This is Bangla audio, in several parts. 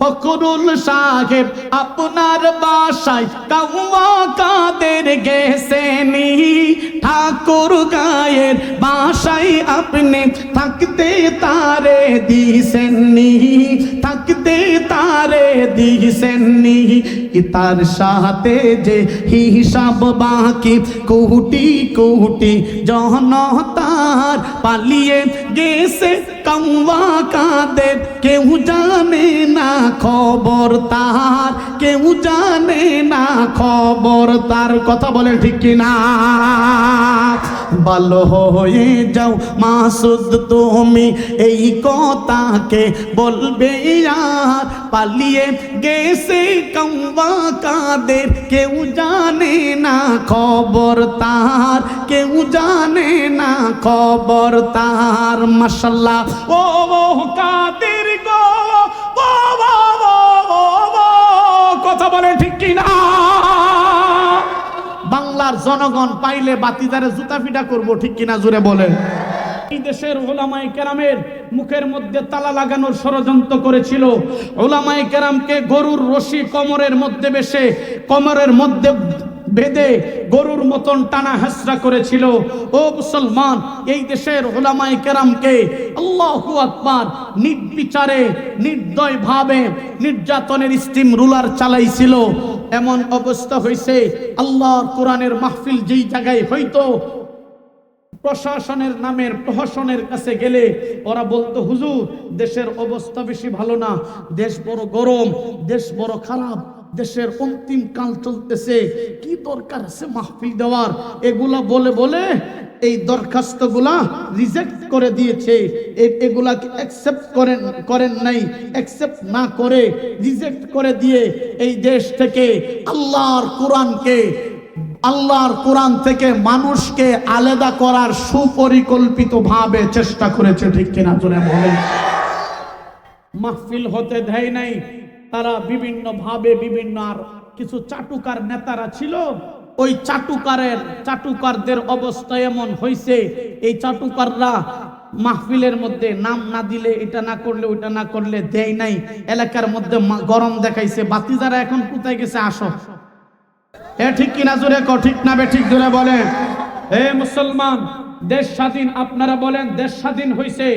ফখরুল সাহেব, আপনার বাসায় কাউয়া কাদের গেছেনি? ঠাকুর গায়ের বাসায় আপনি থাকতে তারে দিছেননি? থাকতে তারে দিছেননি? তার সাথে যে হিসাব বাকি? কোটি কোটি জনতার পালিয়ে গেছে কাউয়া কাদের কেউ জানে না খবর তার কেউ জানে না খবর তার কথা বলে ঠিক কিনা? ভালো হয়ে যাও মাসুদ, তুমি এই কথাকে বলবে আর পালিয়ে গেছে কম্বা কাদের কেউ জানে না খবর তার কেউ জানে না খবর তার মাসাল্লাহ ও কাদের গো কথা বলে ঠিক কিনা? বাংলার জনগণ পাইলে বাতিদারে জুতা পিটা করব ঠিক কিনা জুড়ে বলে এই দেশের ওলামাই কেরামের মুখের মধ্যে তালা লাগানোর ষড়যন্ত্র করেছিল। ওলামাই কেরামকে গরুর রশি কমরের মধ্যে বেশে, কমরের মধ্যে বেদে গরুর মতন টানা হেসরা করেছিল। ও মুসলমান, এই দেশের ওলামাই কেরামকে আল্লাহু আকবার নির্বিচারে নির্দয় ভাবে নির্যাতনের স্টিম রুলার চালাইছিল। এমন অবস্থা হয়েছে আল্লাহর কোরআনের মাহফিল যেই জায়গায় হইতো প্রশাসনের নামের প্রহসনের কাছে গেলে ওরা বলতো, হুজুর, দেশের অবস্থা বেশি ভালো না। দেশ বড় গরম, দেশ বড় খারাপ, দেশের অন্তিম কাল চলতেছে। কি দরকার আছে মাহফিল দেওয়ার? এগুলা বলে বলে এই দরখাস্তগুলা রিজেক্ট করে দিয়েছে। এগুলাকে অ্যাকসেপ্ট করেন করেন নাই অ্যাকসেপ্ট না করে রিজেক্ট করে দিয়ে এই দেশ থেকে আল্লাহর কোরআনকে আল্লাহর কোরআন থেকে মানুষকে আলাদা করার সুপরিকল্পিত ভাবে চেষ্টা করেছে, ঠিক কিনা বলেন। মাহফিল হতে দেয় নাই, তারা বিভিন্ন ভাবে বিভিন্ন আর কিছু চাটুকার নেতারা ছিল। ওই চাটুকারের, চাটুকারদের অবস্থা এমন হয়েছে এই চাটুকাররা মাহফিলের মধ্যে নাম না দিলে এটা না করলে ওইটা না করলে দেয় নাই। এলাকার মধ্যে গরম দেখাইছে বাতি যারা এখন কোথায় গেছে? আসো। এ ঠিক কিনা জোরে ক, ঠিক না বে, ঠিক জোরে বলেন এ মুসলমান, দেশ স্বাধীন, আপনারা বলেন দেশ স্বাধীন হইছে।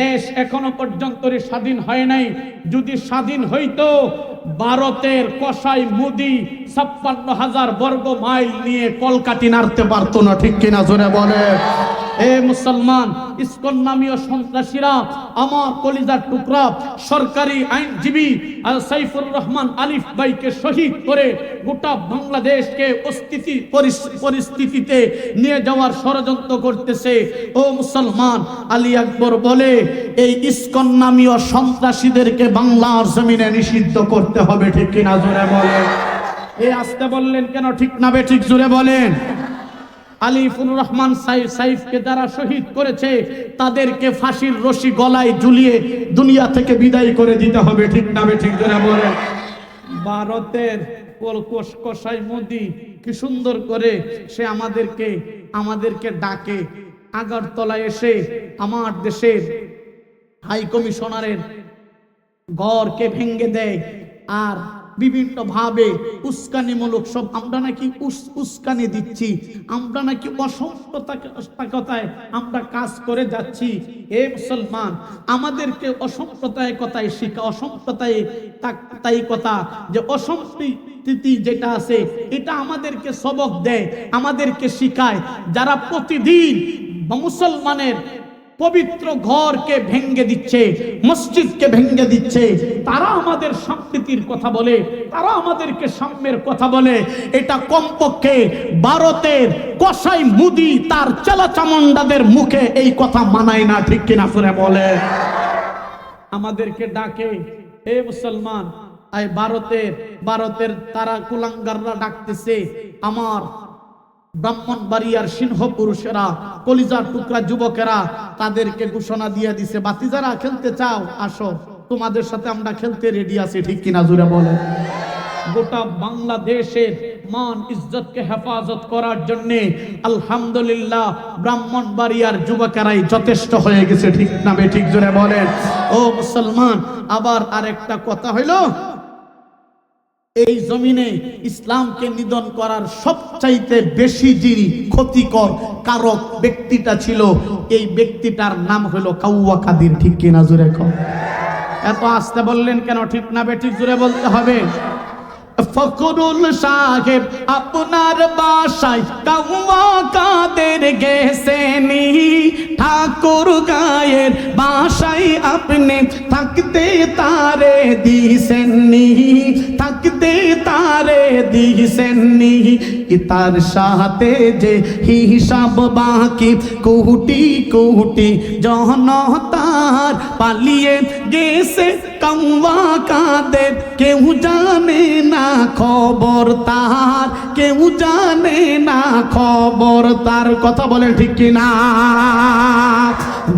দেশ এখনও পর্যন্ত স্বাধীন হয় নাই। যদি স্বাধীন হইতো, ভারতের কষাই মুদি ছাপ্পান্ন হাজার বর্গ মাইল নিয়ে কলকাতি নাড়তে পারতো না, ঠিক কিনা জোরে বলে। এ মুসলমান, ইসকন নামীয় সন্ত্রাসীরা, আমার কলিজার টুকরা সরকারি আইনজীবী সাইফুর রহমান আলিফ ভাইকে শহীদ করে গোটা বাংলাদেশকে অস্থিতি পরিস্থিতিতে নিয়ে যাওয়ার ষড়যন্ত্র করতেছে। ও মুসলমান, আলী আকবর বলে, এই ইসকন নামীয় সন্ত্রাসীদেরকে বাংলার জমিনে নিষিদ্ধ করতে হবে, ঠিক কিনা জোরে বলেন? এই আসতে বললেন কেন, ঠিক না বে ঠিক জোরে বলেন? আলিফুর রহমান সাইফ সাইফকে যারা শহীদ করেছে, তাদেরকে ফাঁসির রশি গলায় ঝুলিয়ে দুনিয়া থেকে বিদায় করে দিতে হবে, ঠিক না ঠিক বলেন? ভারতের কষাই মোদি কি সুন্দর করে সে আমাদেরকে আমাদেরকে ডাকে। আগরতলায় এসে আমার দেশের হাই কমিশনারের ঘরকে ভেঙ্গে দেয়, আর বিভিন্ন ভাবে উস্কানিমূলক সব আমরা নাকি উস- উস্কানি দিচ্ছি। আমরা নাকি অসম্প্রদায়কতায় আমরা কাজ করে যাচ্ছি। এ মুসলমান, আমাদেরকে অসম্প্রদায়কতায় শিখা অসম্প্রদায় তাই কথা যে অসম্প্রীতি যেটা আছে, এটা আমাদেরকে সবক দেয়, আমাদেরকে শিখায়। যারা প্রতিদিন মুসলমানের পবিত্র ঘরকে ভেঙ্গে দিচ্ছে, মসজিদকে ভেঙ্গে দিচ্ছে। তারা আমাদের সম্প্রীতির কথা বলে, তারা আমাদেরকে সাম্যের কথা বলে। এটা কমপক্ষে ভারতের কসাই মুদি তার চেলা চামন্ডাদের মুখে এই কথা মানায় না, ঠিক কিনা করে বলে? আমাদেরকে ডাকে হে মুসলমান এই ভারতের ভারতের তারা কুলাঙ্গাররা ডাকতেছে, আমার ব্রাহ্মণবাড়িয়ার সিংহ পুরুষেরা, কলিজার টুকরা যুবকেরা তাদেরকে ঘোষণা দিয়ে দিছে, বাতি যারা খেলতে চাও, আসো। তোমাদের সাথে আমরা খেলতে রেডি আছি, ঠিক কিনা জুড়ে বলে? গোটা বাংলাদেশের মান ইজ্জতকে হেফাজত করার জন্য আলহামদুলিল্লাহ ব্রাহ্মণবাড়িয়ার যুবকেরাই যথেষ্ট হয়ে গেছে, ঠিক না ঠিক জোরে বলেন। ও মুসলমান, আবার আরেকটা কথা হইল এই জমিনে ইসলামকে নিধন করার সবচাইতে বেশি যিনি ক্ষতিকর কারক ব্যক্তিটা ছিল। এই ব্যক্তিটার নাম হলো কাউয়া কাদির। ঠিক কিনা জুড়ে এত আসতে বললেন কেন? ঠিক না বেঠিক জুড়ে বলতে হবে। ফখরুল সাহেব, আপনার বাসায় কাউয়া কাদের গেছেনি? ঠাকুর গায়ের বাসায় আপনি থাকতে তারে দিছেননি? থাকতে তারে দিছেননি? তার সাথে যে হিসাব বাকি? কোটি কোটি জনতার পালিয়ে গেছে কাউয়া কাঁদে কেউ জানে না খবর তার কেউ জানে না খবর তার কথা বলে ঠিক কিনা?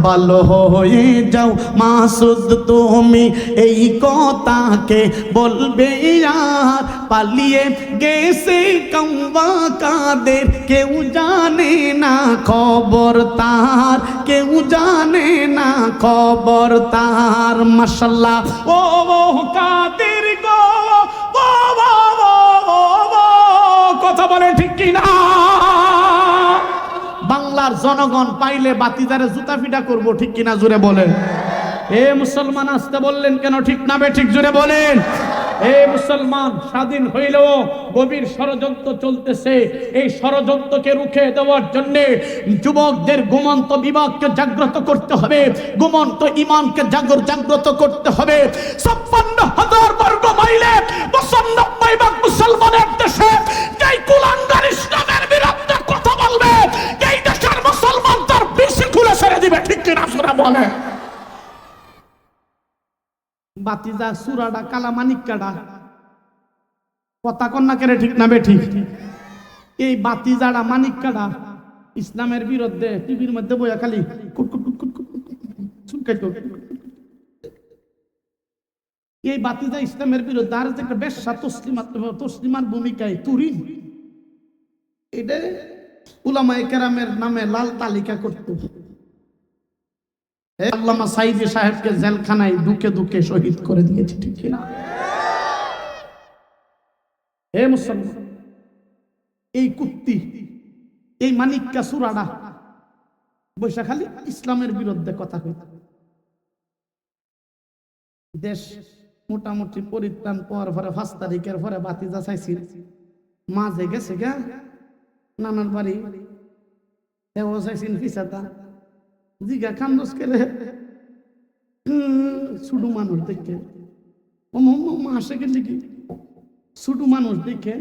ভালো হয়ে যাও মাসুদ, তুমি এই কথাকে বলবে আর পালিয়ে গেছে কম্বা কাদের, কেউ জানে না খবর তার, কেউ জানে না খবর তার ও ও কাদের। জনগণ পাইলে বাতিদারে জুতা ফিটা করব, ঠিক কিনা জুড়ে বলেন। এ মুসলমান আসতে বললেন কেন, ঠিক না ঠিক জুড়ে বলেন। এ মুসলমান, স্বাধীন হইলেও গভীর ষড়যন্ত্র চলতেছে। এই ষড়যন্ত্রকে রুখে দেওয়ার জন্য যুবকদের ঘুমন্ত বিভাগকে জাগ্রত করতে হবে, ঘুমন্ত ইমানকে জাগর জাগ্রত করতে হবে। ছাপ্পান্ন হাজার বর্গ মাইলে মুসলমানের দেশে যেই কুলাঙ্গার ইসলামের বিরুদ্ধে কথা বলবে দিবে, ঠিক কিনা সুরা বলে। বাতিজা, সুরাডা কালা কথা কন্যা কেড়ে ঠিক এই বাতিজাডা ইসলামের বিরুদ্ধে টিভির মধ্যে বইয়া খালি। এই বাতিজা ইসলামের বিরুদ্ধে আর একটা বেশ্যা তসলিমা তসলিমার ভূমিকায় তুরি এটা উলামায়ে কেরামের নামে লাল তালিকা করতো। আল্লামা সাইদি সাহেবকে জেলখানায় দুকে দুকে শহীদ করে দিয়েছে, ঠিক কিনা? হে মুসলমান, এই কুত্তি, এই বৈশা খালি ইসলামের বিরুদ্ধে কথা কইতে দেশ মোটামুটি পরিত্রাণ পর পরে পাঁচ তারিখের পরে বাতিজা চাইছিল মাঝে গেছে গা, নানার বাড়ি এও চাইছেন পিছাতা। জিগা কান্দস কেলে। ছোট মানুষ দেখে। ও মা আসে গেলে কি ছোট মানুষ দেখে।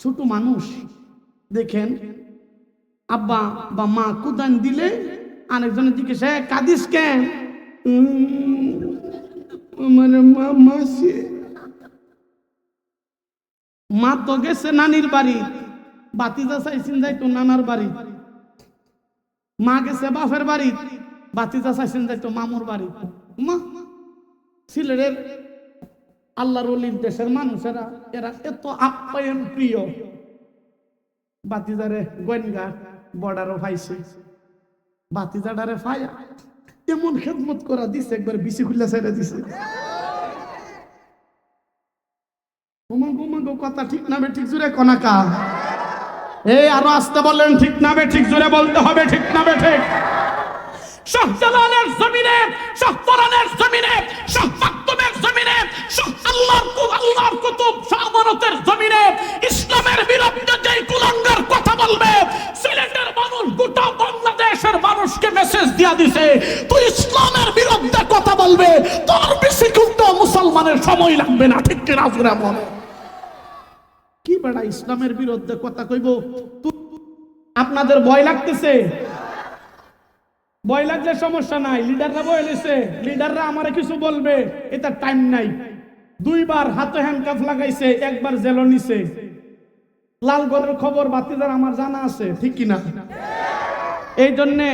ছোট মানুষ দেখেন। আব্বা বা মা কুদান দিলে আরেকজনের দিকে সে কাদিস কেন? আমার মা মা তো গেছে নানির বাড়ি। বাতিজা চাইছেন যাইতো নানার বাড়ি। মা গেছে বাপের বাড়ি, বাতিজা চাইছেন যাইতো মামুর বাড়ি। মা সিলেটের আল্লাহর দেশের মানুষেরা, এরা এত আপ্যায়ন প্রিয়। বাতিজারে গোয়েনগা বর্ডারও পাইছে বাতিজাডারে ফায়া, এমন খেদমত করা দিছে, একবার বিসি খুলে ছেড়ে দিছে। কথা ঠিক না ঠিক জুড়ে কনাকা এই আরও আসতে বললেন, ঠিক না বে, ঠিক জোরে বলতে হবে, ঠিক না বে, ঠিক। শাহজালালের জমিনে জমিনে জমিনে আল্লাহর আল্লাহর কুতুব জমিনে ইসলামের বিরুদ্ধে যেই কুলাঙ্গার কথা বলবে, সিলেটের মানুষ গোটা বাংলাদেশের মানুষকে মেসেজ দিয়া দিছে তুই ইসলামের বিরুদ্ধে কথা বলবে, তোর বেশি কিন্তু মুসলমানের সময় লাগবে না। ঠিক কিনা জোরে বলে কি বেড়া ইসলামের বিরুদ্ধে কথা কইব? আপনাদের ভয় লাগতেছে। ভয় লাগলে সমস্যা নাই, লিডাররা ভয় লেছে লিডাররা আমার কিছু বলবে, এটা টাইম নাই। দুইবার হাতে হ্যান্ডকাফ লাগাইছে, একবার জেলও নিছে। লালগড়ের খবর বাতিদার আমার জানা আছে, ঠিক কিনা? এই জন্যে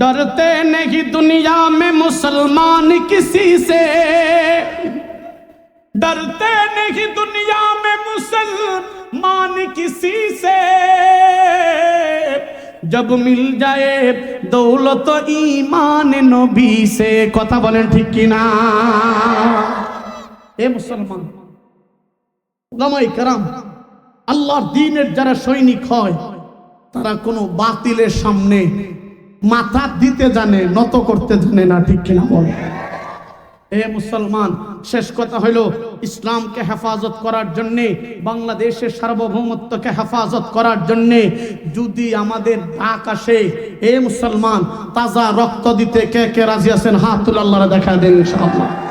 ডরতে নেহি দুনিয়া মে মুসলমান কিসি সে। ডরতে নেহি দুনিয়া मुसलमान किसी से जब मिल जाए दौलत ईमान नबी से কথা বলেন ঠিক কি না এ মুসলমান ওলামাই কারাম আল্লাহর দিনের যারা সৈনিক হয় তারা কোনো বাতিলের সামনে মাথা দিতে জানে নত করতে জানে না ঠিক কিনা বলে এ মুসলমান, শেষ কথা হইল ইসলামকে হেফাজত করার জন্য, বাংলাদেশের সার্বভৌমত্বকে হেফাজত করার জন্য যদি আমাদের ডাক আসে, এ মুসলমান, তাজা রক্ত দিতে কে কে রাজি আছেন? হাত তুলে আল্লাহরা দেখা দেন ইনশাআল্লাহ।